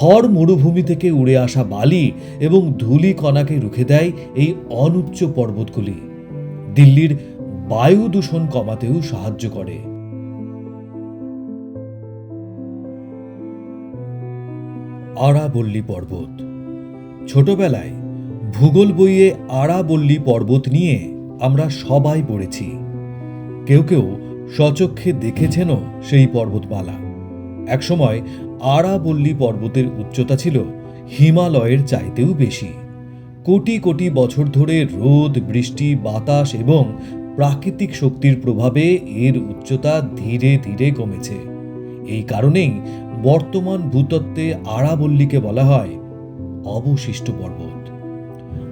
থর মরুভূমি থেকে উড়ে আসা বালি এবং ধুলি কণাকে রুখে দেয় এই অনুচ্চ পর্বতগুলি। দিল্লির বায়ু দূষণ কমাতেও সাহায্য করে। আরাবল্লী পর্বত। ছোটবেলায় ভূগোল বইয়ে আরাবল্লী পর্বত নিয়ে আমরা সবাই পড়েছি। কেউ কেউ সচক্ষে দেখেছেনও সেই পর্বতমালা। একসময় আরাবল্লী পর্বতের উচ্চতা ছিল হিমালয়ের চাইতেও বেশি। কোটি কোটি বছর ধরে রোদ, বৃষ্টি, বাতাস এবং প্রাকৃতিক শক্তির প্রভাবে এর উচ্চতা ধীরে ধীরে কমেছে। এই কারণেই বর্তমান ভূতত্ত্বে আরাবল্লীকে বলা হয় অবশিষ্ট পর্বত।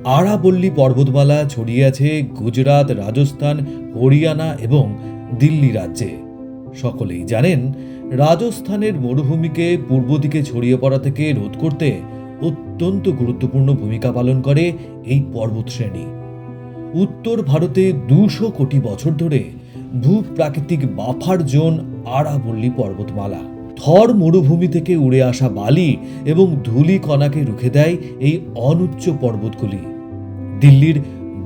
আরাবল্লী পর্বতমালা ছড়িয়ে আছে গুজরাট, রাজস্থান, হরিয়ানা এবং দিল্লি রাজ্যে। সকলেই জানেন রাজস্থানের মরুভূমিকে পূর্ব দিকে ছড়িয়ে পড়া থেকে রোধ করতে অত্যন্ত গুরুত্বপূর্ণ ভূমিকা পালন করে এই পর্বতশ্রেণী। উত্তর ভারতে দুশো কোটি বছর ধরে ভূপ্রাকৃতিক বাফার জোন আরাবল্লী পর্বতমালা। থর মরুভূমি থেকে উড়ে আসা বালি এবং ধূলি কণাকে রুখে দেয় এই অনুচ্চ পর্বতগুলি। দিল্লির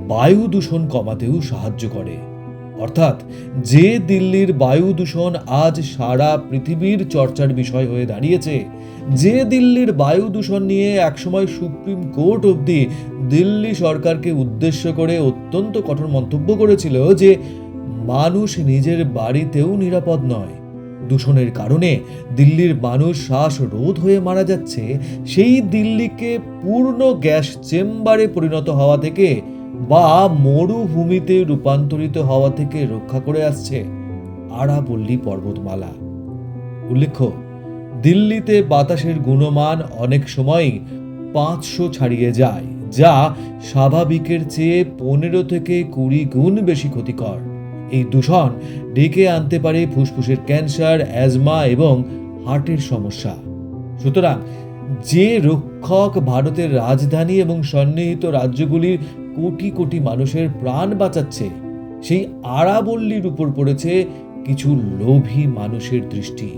বায়ু দূষণ কমাতেও সাহায্য করে। অর্থাৎ যে দিল্লির বায়ু দূষণ আজ সারা পৃথিবীর চর্চার বিষয় হয়ে দাঁড়িয়েছে, যে দিল্লির বায়ু দূষণ নিয়ে একসময় সুপ্রিম কোর্ট অবধি দিল্লি সরকারকে উদ্দেশ্য করে অত্যন্ত কঠোর মন্তব্য করেছিল যে মানুষ নিজের বাড়িতেও নিরাপদ নয়। দূষণের কারণে দিল্লির মানুষ শ্বাস রোধ হয়ে মারা যাচ্ছে, সেই দিল্লিকে পূর্ণ গ্যাস চেম্বারে পরিণত হওয়া থেকে বা মরুভূমিতে রূপান্তরিত হওয়া থেকে রক্ষা করে আসছে আরাবল্লী পর্বতমালা। উল্লেখ্য, দিল্লিতে বাতাসের গুণমান অনেক সময়ই পাঁচশো ছাড়িয়ে যায়, যা স্বাভাবিকের চেয়ে পনেরো থেকে কুড়ি গুণ বেশি ক্ষতিকর। এই দূষণ ডেকে আনতে পারে ফুসফুসের ক্যান্সার, অ্যাজমা এবং হার্টের সমস্যা। সুতরাং যে রক্ষক ভারতের রাজধানী এবং সন্নিহিত রাজ্যগুলির কোটি কোটি মানুষের প্রাণ বাঁচাচ্ছে। সেই আরাবল্লীর উপর পড়েছে কিছু লোভী মানুষের দৃষ্টি।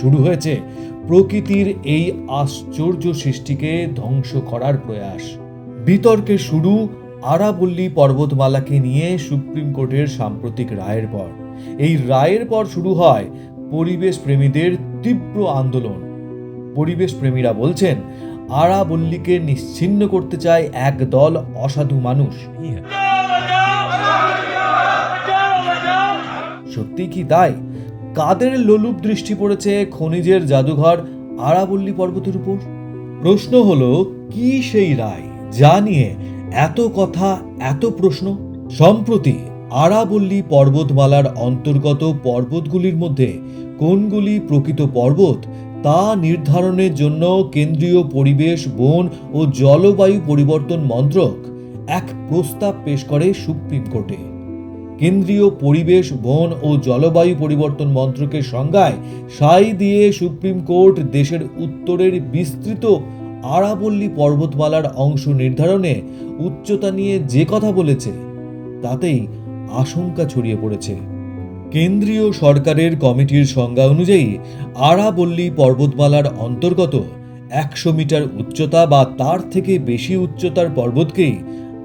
শুরু হয়েছে প্রকৃতির এই আশ্চর্য সৃষ্টিকে ধ্বংস করার প্রয়াস। বিতর্কের শুরু আরাবল্লী পর্বতমালাকে নিয়ে সুপ্রিম কোর্টের সাম্প্রতিক রায়ের পর। এই রায়ের পর শুরু হয় পরিবেশ প্রেমীদের তীব্র আন্দোলন। পরিবেশ প্রেমীরা বলছেন আরাবল্লীকে নিশ্চিহ্ন করতে চায় এক দল অসাধু মানুষ। সত্যি কি তাই? কাদের লোলুপ দৃষ্টি পড়েছে খনিজের জাদুঘর আরাবল্লী পর্বতের উপর? প্রশ্ন হলো, কি সেই রায় যা নিয়ে এত কথা, এত প্রশ্ন? সম্প্রতি আরাবল্লী পর্বতমালার অন্তর্গত পর্বতগুলির মধ্যে কোনগুলি প্রকৃত পর্বত তা নির্ধারণের জন্য কেন্দ্রীয় পরিবেশ, বন ও জলবায়ু পরিবর্তন মন্ত্রক এক প্রস্তাব পেশ করে সুপ্রিম কোর্টে। কেন্দ্রীয় পরিবেশ, বন ও জলবায়ু পরিবর্তন মন্ত্রকের সংজ্ঞায় সাই দিয়ে সুপ্রিম কোর্ট দেশের উত্তরের বিস্তৃত আরাবল্লী পর্বতমালার অংশ নির্ধারণে উচ্চতা নিয়ে যে কথা বলেছে, তাতেই আশঙ্কা ছড়িয়ে পড়েছে। কেন্দ্রীয় সরকারের কমিটির সংজ্ঞা অনুযায়ী আরাবল্লী পর্বতমালার অন্তর্গত একশো মিটার উচ্চতা বা তার থেকে বেশি উচ্চতার পর্বতকেই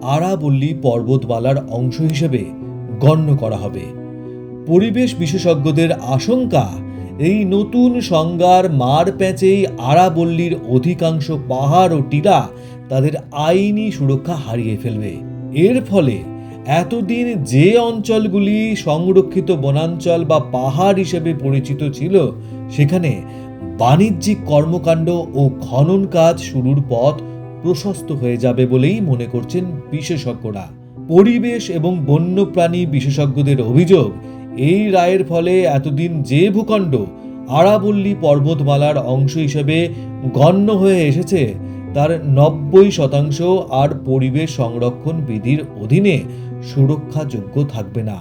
আরাবল্লী পর্বতমালার অংশ হিসেবে গণ্য করা হবে। পরিবেশ বিশেষজ্ঞদের আশঙ্কা, এই নতুন সংজ্ঞার মার প্যাঁচেই আরাবল্লীর অধিকাংশ পাহাড় ও টিলা তাদের আইনি সুরক্ষা হারিয়ে ফেলবে। এর ফলে এতদিন যে অঞ্চলগুলি সংরক্ষিত বনাঞ্চল বা পাহাড় হিসেবে পরিচিত ছিল, সেখানে বাণিজ্যিক কর্মকাণ্ড ও খনন কাজ শুরুর পথ প্রশস্ত হয়ে যাবে বলেই মনে করছেন বিশেষজ্ঞরা। পরিবেশ এবং বন্যপ্রাণী বিশেষজ্ঞদের অভিযোগ, এই রায়ের ফলে এতদিন যে ভূখণ্ড আরাবল্লী পর্বতমালার অংশ হিসেবে গণ্য হয়ে এসেছে, তার নব্বই শতাংশ আর পরিবেশ সংরক্ষণ বিধির অধীনে সুরক্ষাযোগ্য থাকবে না।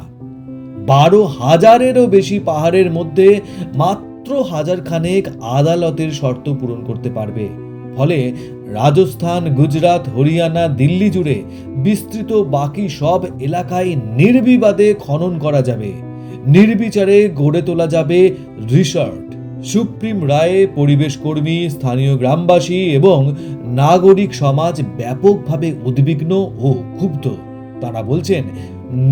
বারো হাজারেরও বেশি পাহাড়ের মধ্যে মাত্র হাজার খানেক আদালতের শর্ত পূরণ করতে পারবে। ফলে রাজস্থান, গুজরাট, হরিয়ানা, দিল্লি জুড়ে বিস্তৃত বাকি সব এলাকায় নির্বিবাদে খনন করা যাবে। নির্বিচারে গড়ে তোলা যাবে রিসর্ট। সুপ্রিম রায়ে পরিবেশ কর্মী, স্থানীয় গ্রামবাসী এবং নাগরিক সমাজ ব্যাপকভাবে উদ্বিগ্ন ও ক্ষুব্ধ। তারা বলছেন,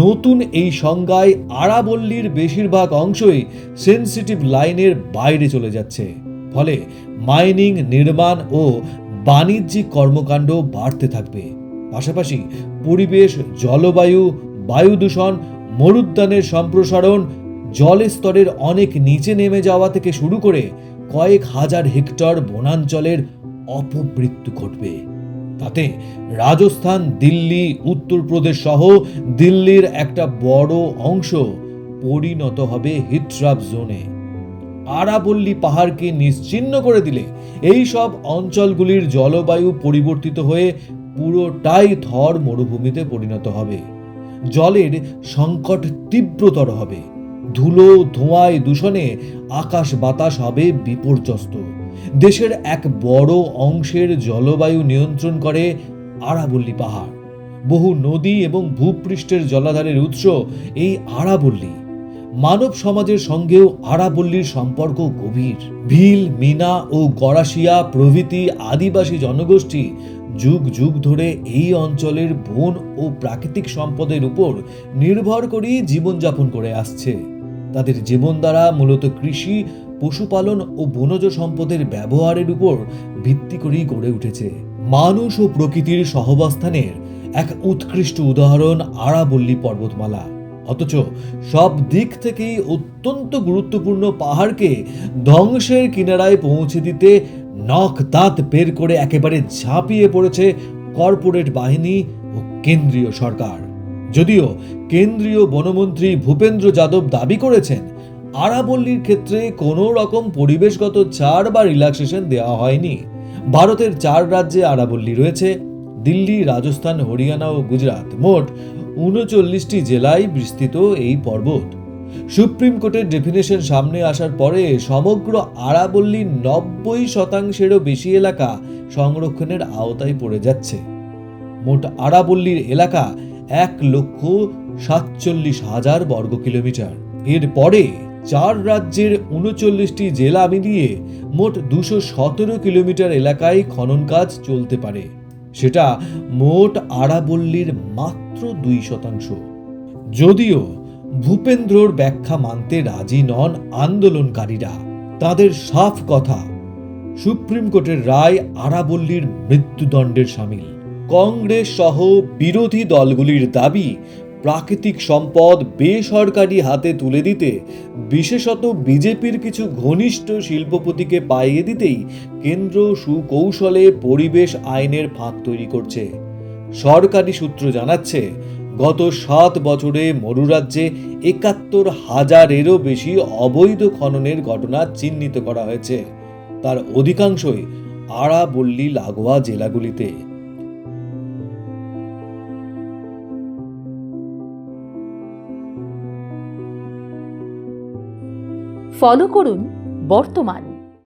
নতুন এই সংজ্ঞায় আরাবল্লীর বেশিরভাগ অংশই সেন্সিটিভ লাইনের বাইরে চলে যাচ্ছে। ফলে মাইনিং নির্মাণ ও বাণিজ্যিক কর্মকাণ্ড বাড়তে থাকবে। পাশাপাশি পরিবেশ, জলবায়ু, বায়ু দূষণ, মরুদ্যানের সম্প্রসারণ জলস্তরের অনেক নিচে নেমে যাওয়া থেকে শুরু করে কয়েক হাজার হেক্টর বনাঞ্চলের অপমৃত্যু ঘটবে। তাতে রাজস্থান, দিল্লি, উত্তরপ্রদেশ সহ দিল্লির একটা বড় অংশ পরিণত হবে হিট্রাপ জোনে। আরাবল্লী পাহাড়কে নিশ্চিহ্ন করে দিলে এই সব অঞ্চলগুলির জলবায়ু পরিবর্তিত হয়ে পুরোটাই থর মরুভূমিতে পরিণত হবে। জলের সংকট তীব্রতর হবে। ধুলো, ধোঁয়ায় দূষণে আকাশ বাতাস হবে বিপর্যস্ত। দেশের এক বড় অংশের জলবায়ু নিয়ন্ত্রণ করে আরাবল্লী পাহাড়। বহু নদী এবং ভূপৃষ্ঠের জলাধারের উৎস এই আরাবল্লী। মানব সমাজের সঙ্গেও আরাবল্লীর সম্পর্ক গভীর। ভিল, মিনা ও গড়াশিয়া প্রভৃতি আদিবাসী জনগোষ্ঠী যুগ যুগ ধরে এই অঞ্চলের বন ও প্রাকৃতিক সম্পদের উপর নির্ভর করেই জীবনযাপন করে আসছে। তাদের জীবনধারা মূলত কৃষি পশুপালন ও বনজ সম্পদের ব্যবহারের উপর ভিত্তি করেই গড়ে উঠেছে। মানুষ ও প্রকৃতির সহবাস্থানের এক উৎকৃষ্ট উদাহরণ আরাবল্লী পর্বতমালা। অথচ সব দিক থেকেই অত্যন্ত গুরুত্বপূর্ণ পাহাড়কে ধ্বংসের কিনারায় পৌঁছে দিতে নখ দাঁত বের করে একেবারে ঝাঁপিয়ে পড়েছে কর্পোরেট বাহিনী ও কেন্দ্রীয় সরকার। যদিও কেন্দ্রীয় বনমন্ত্রী ভূপেন্দ্র যাদব দাবি করেছেন আরাবল্লীর ক্ষেত্রে কোনো রকম পরিবেশগত ছাড় বা রিল্যাক্সেশন দেওয়া হয়নি। ভারতের চার রাজ্যে আরাবল্লী রয়েছে, দিল্লি, রাজস্থান, হরিয়ানা ও গুজরাট। মোট উনচল্লিশটি জেলায় বিস্তৃত এই পর্বত। সুপ্রিম কোর্টের ডেফিনেশন সামনে আসার পরে সমগ্র আরাবল্লীর নব্বই শতাংশেরও বেশি এলাকা সংরক্ষণের আওতায় পড়ে যাচ্ছে। মোট আরাবল্লীর এলাকা এক লক্ষ সাতচল্লিশ হাজার বর্গ কিলোমিটার এরপরে চার রাজ্যের উনচল্লিশটি জেলা মিলিয়ে মোট দুশো সতেরো কিলোমিটার এলাকায় খনন কাজ চলতে পারে। সেটা মোট আরাবল্লীর মাত্র দুই শতাংশ। যদিও ভূপেন্দ্রর ব্যাখ্যা মানতে রাজি নন আন্দোলনকারীরা, তাদের সাফ কথা, সুপ্রিম কোর্টের রায় আরাবল্লীর মৃত্যুদণ্ডের সামিল। কংগ্রেস সহ বিরোধী দলগুলির দাবি প্রাকৃতিক সম্পদ বেসরকারি হাতে তুলে দিতে, বিশেষত বিজেপির কিছু ঘনিষ্ঠ শিল্পপতিকে পাইয়ে দিতেই কেন্দ্র সুকৌশলে পরিবেশ আইনের ফাঁক তৈরি করছে। সরকারি সূত্র জানাচ্ছে, গত সাত বছরে মরুরাজ্যে একাত্তর হাজারেরও বেশি অবৈধ খননের ঘটনা চিহ্নিত করা হয়েছে। তার অধিকাংশই আড়াবল্লী লাগোয়া জেলাগুলিতে। ফলো করুন বর্তমান